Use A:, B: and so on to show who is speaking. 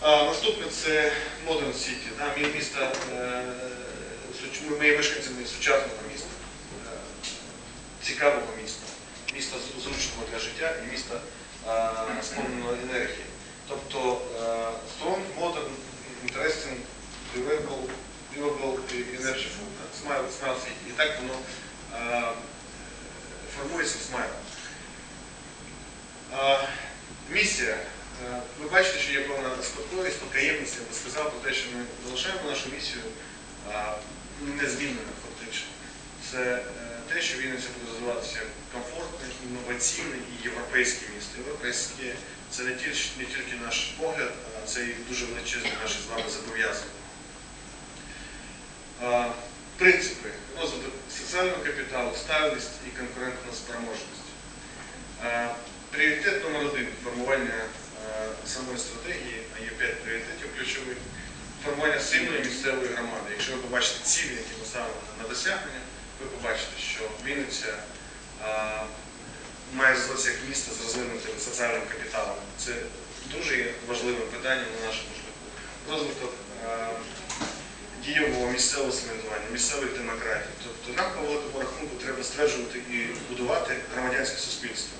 A: А, наступне це Modern City, да, мі- місто, е, ми- є мешканцями сучасного міста, е, цікавого міста, міста зручного для життя і міста е, сповненого енергії. Тобто strong, modern, interesting, livable, livable Smile, smile city. І так воно формується в смайл. Місія. Е, Ви бачите, що є певна спадковість, покаємність, я би сказав про те, що ми залишаємо нашу місію незмінною фактично. Це е, те, що Вінниця буде розвиватися як комфортне, інноваційне і європейське місто. Європейське це не тільки, не тільки наш погляд, а це і дуже величезне наше з вами зобов'язання. Принципи розвиток соціального капіталу, сталість і конкурентна спроможність. Пріоритет номер один формування самої стратегії, а є п'ять пріоритетів ключових. Формування сильної місцевої громади. Якщо ви побачите цілі, які ми ставимо на досягнення, ви побачите, що Вінниця має як місто з розвинутим соціальним капіталом. Це дуже є важливим питанням на нашому шляху. Розвиток дієвого місцевого самоврядування, місцевої демократії. Тобто нам по великому рахунку треба стверджувати і будувати громадянське суспільство.